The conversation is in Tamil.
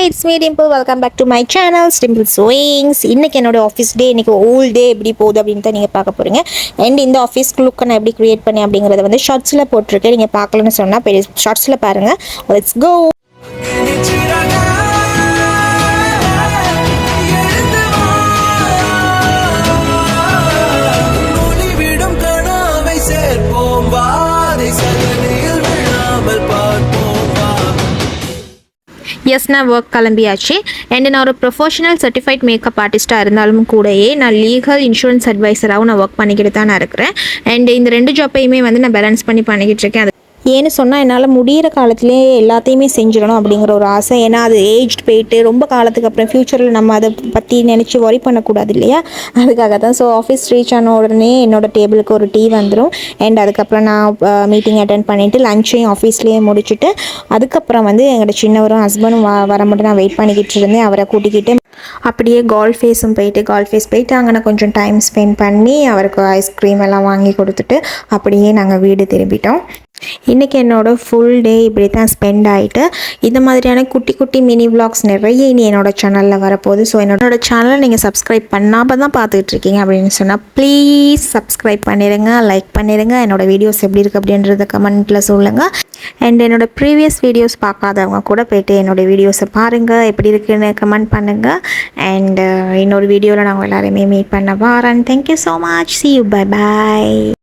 Hi it's me Dimple welcome back to my channel Dimple swings இன்னைக்கு என்னோட ஆஃபீஸ் டே இன்னைக்கு ஓல் டே எப்படி போகுது அப்படின்னு தான் நீங்கள் பார்க்க போகிறீங்க அண்ட் இந்த ஆஃபீஸ் லுக்கை நான் எப்படி க்ரியேட் பண்ணேன் அப்படிங்கிறத வந்து ஷார்ட்ஸில் போட்டிருக்கேன். நீங்கள் பார்க்கலன்னு சொன்னால் பெரிய ஷார்ட்ஸில் பாருங்கள் லெட்ஸ் கோ எஸ் நான் ஒர்க் கிளம்பியாச்சு. அண்ட் நான் ஒரு ப்ரொஃபஷனல் சர்டிஃபைட் மேக்கப் ஆர்டிஸ்ட்டாக இருந்தாலும் கூடயே நான் லீகல் இன்சூரன்ஸ் அட்வைசராகவும் நான் ஒர்க் பண்ணிக்கிட்டு தான் நான் இருக்கிறேன். அண்ட் இந்த ரெண்டு ஜாப்பையுமே வந்து நான் பேலன்ஸ் பண்ணி பண்ணிக்கிட்டு இருக்கேன். அது ஏன்னு சொன்னால் என்னால் முடிகிற காலத்திலே எல்லாத்தையுமே செஞ்சிடணும் அப்படிங்கிற ஒரு ஆசை. ஏன்னா அது ஏஜ்ட் போயிட்டு ரொம்ப காலத்துக்கு அப்புறம் ஃப்யூச்சரில் நம்ம அதை பற்றி நினச்சி ஒரி பண்ணக்கூடாது இல்லையா? அதுக்காக தான். ஸோ ஆஃபீஸ் ரீச் ஆன உடனே என்னோடய டேபிளுக்கு ஒரு டீ வந்துடும் அண்ட் அதுக்கப்புறம் நான் மீட்டிங் அட்டன் பண்ணிவிட்டு லஞ்சையும் ஆஃபீஸ்லேயே முடிச்சுட்டு அதுக்கப்புறம் வந்து எங்களோட சின்னவரும் ஹஸ்பண்டும் வ வர மட்டும் நான் வெயிட் பண்ணிக்கிட்டு இருந்தேன். அவரை கூட்டிக்கிட்டு அப்படியே கால் ஃபேஸும் போயிட்டு கால்ஃபேஸ் ஃபேஸ் போயிட்டு அங்கே நான் கொஞ்சம் டைம் ஸ்பெண்ட் பண்ணி அவருக்கு ஐஸ்கிரீம் எல்லாம் வாங்கி கொடுத்துட்டு அப்படியே நாங்கள் வீடு திரும்பிட்டோம். இன்றைக்கி என்னோட ஃபுல் டே இப்படி தான் ஸ்பெண்ட் ஆகிட்டு இந்த மாதிரியான குட்டி குட்டி மினி விளாக்ஸ் நிறைய இனி என்னோடய சேனலில் வரப்போகுது. ஸோ என்னோட சேனலை நீங்கள் சப்ஸ்கிரைப் பண்ணாமல் தான் பார்த்துட்டு இருக்கீங்க அப்படின்னு சொன்னால் ப்ளீஸ் சப்ஸ்கிரைப் பண்ணிடுங்க லைக் பண்ணிடுங்க என்னோடய வீடியோஸ் எப்படி இருக்குது அப்படின்றத கமெண்ட்டில் சொல்லுங்கள் அண்ட் என்னோடய ப்ரீவியஸ் வீடியோஸ் பார்க்காதவங்க கூட போயிட்டு என்னோட வீடியோஸை பாருங்கள் எப்படி இருக்குன்னு கமெண்ட் பண்ணுங்கள் அண்ட் இன்னொரு வீடியோவில் நாங்கள் எல்லாருமே மீட் பண்ண வரேன் thank you so much see you bye bye